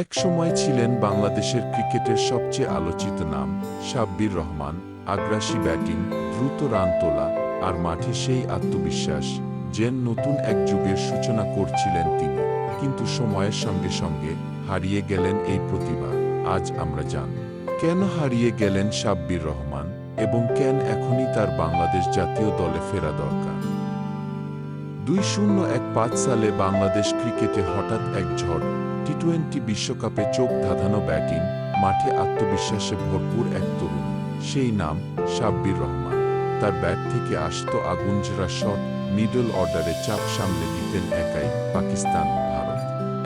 এক সময় ছিলেন বাংলাদেশের ক্রিকেটের সবচেয়ে আলোচিত নাম, সাব্বির রহমান, আগ্রাসী ব্যাটিং, দ্রুত রান তোলা আর মাঠে সেই আত্মবিশ্বাস, যেন নতুন এক যুগের সূচনা করছিলেন তিনি। কিন্তু সময়ের সঙ্গে সঙ্গে হারিয়ে গেলেন এই প্রতিভা, আজ আমরা জান। কেন হারিয়ে গেলেন সাব্বির রহমান এবং কেন এখনই তার বাংলাদেশ জাতীয় দলে ফেরা দরকার? দুই শূন্য এক পাঁচ সালে বাংলাদেশ ক্রিকেটে হঠাৎ এক ঝড়। টি টোয়েন্টি বিশ্বকাপে চোখ ধাঁধানো ব্যাটিং, মাঠে আত্মবিশ্বাসে ভরপুর এক তরুণ, সেই নাম সাব্বির রহমান। তার ব্যাট থেকে আসতো আগুনজরা শট, মিডল অর্ডারে চাপ সামলে দিতেন একাই পাকিস্তান, ভারত।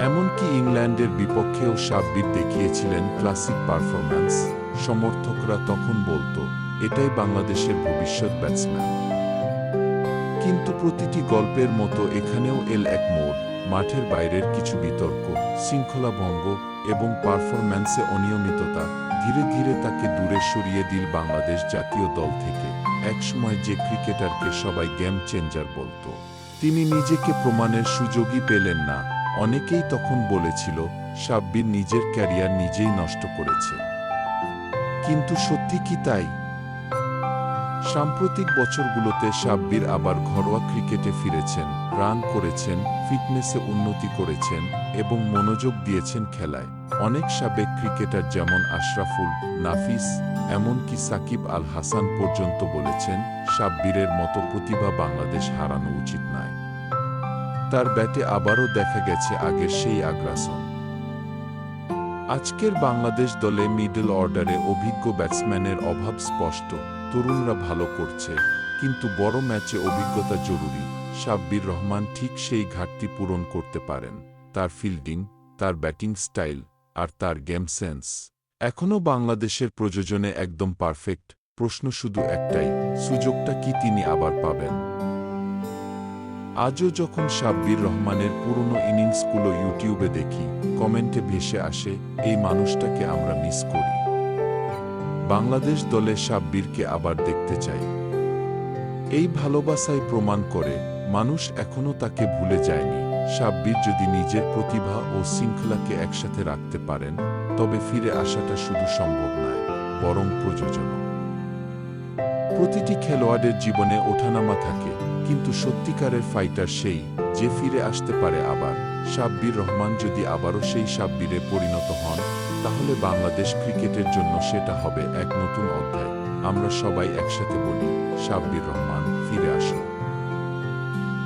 এমনকি ইংল্যান্ডের বিপক্ষেও সাব্বির দেখিয়েছিলেন ক্লাসিক পারফরম্যান্স। সমর্থকরা তখন বলতো, এটাই বাংলাদেশের ভবিষ্যৎ ব্যাটসম্যান। কিন্তু প্রতিটি গল্পের মতো এখানেও এল এক মোড়, মাঠের বাইরের কিছু বিতর্ক শৃঙ্খলা ভঙ্গ এবং পারফরম্যান্সে অনিয়মিততা, ধীরে ধীরে তাকে দূরে সরিয়ে দিল বাংলাদেশ জাতীয় দল থেকে। একসময় যে ক্রিকেটারকে সবাই গেম চেঞ্জার বলতো, তিনি নিজেকে প্রমাণের সুযোগই পেলেন না। অনেকেই তখন বলেছিল, সাব্বির নিজের ক্যারিয়ার নিজেই নষ্ট করেছে। কিন্তু সত্যি কি তাই? সাম্প্রতিক বছরগুলোতে সাব্বির আবার ঘরোয়া ক্রিকেটে ফিরেছেন, রান করেছেন, ফিটনেসে উন্নতি করেছেন এবং মনোযোগ দিয়েছেন খেলায়। অনেক সাবেক ক্রিকেটার যেমন আশরাফুল, নাফিস, এমনকি সাকিব আল হাসান পর্যন্ত বলেছেন, সাব্বিরের মতো প্রতিভা বাংলাদেশ হারানো উচিত নয়। তার ব্যাটে আবারও দেখা গেছে আগের সেই আগ্রাসন। আজকের বাংলাদেশ দলে মিডল অর্ডারে অভিজ্ঞ ব্যাটসম্যানের অভাব স্পষ্ট। তরুণরা ভালো করছে, কিন্তু বড় ম্যাচে অভিজ্ঞতা জরুরি। সাব্বির রহমান ঠিক সেই ঘাটতি পূরণ করতে পারেন। তার ফিল্ডিং, তার ব্যাটিং স্টাইল, আর তার গেম সেন্স। এখনও বাংলাদেশের প্রযোজনে একদম পারফেক্ট, প্রশ্ন শুধু একটাই, সুযোগটা কি তিনি আবার পাবেন? আজও যখন সাব্বির রহমানের পুরনো ইনিংসগুলো ইউটিউবে দেখি, কমেন্টে ভেসে আসে, এই মানুষটাকে আমরা মিস করি। বাংলাদেশ দলে সাব্বিরকে আবার দেখতে চাই। এই ভালোবাসাই প্রমাণ করে মানুষ এখনও তাকে ভুলে যায়নি। সাব্বির যদি নিজের প্রতিভা ও শৃঙ্খলাকে একসাথে রাখতে পারেন, তবে ফিরে আসাটা শুধু সম্ভব নয়, বরং প্রযোজনা প্রতিটি খেলোয়াড়ের জীবনে ওঠানামা থাকে। কিন্তু সত্যিকারের ফাইটার সেই, যে ফিরে আসতে পারে আবার। সাব্বির রহমান যদি আবারও সেই সাব্বিরে পরিণত হন, তাহলে বাংলাদেশ ক্রিকেটের জন্য সেটা হবে এক নতুন অধ্যায়। আমরা সবাই একসাথে বলি, সাব্বির রহমান, ফিরে আসো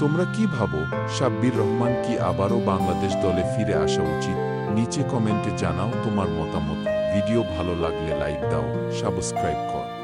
তোমরা কি ভাবো, সাব্বির রহমান কি আবারও বাংলাদেশ দলে ফিরে আসা উচিত? নিচে কমেন্টে জানাও তোমার মতামত। ভিডিও ভালো লাগলে লাইক দাও, সাবস্ক্রাইব কর।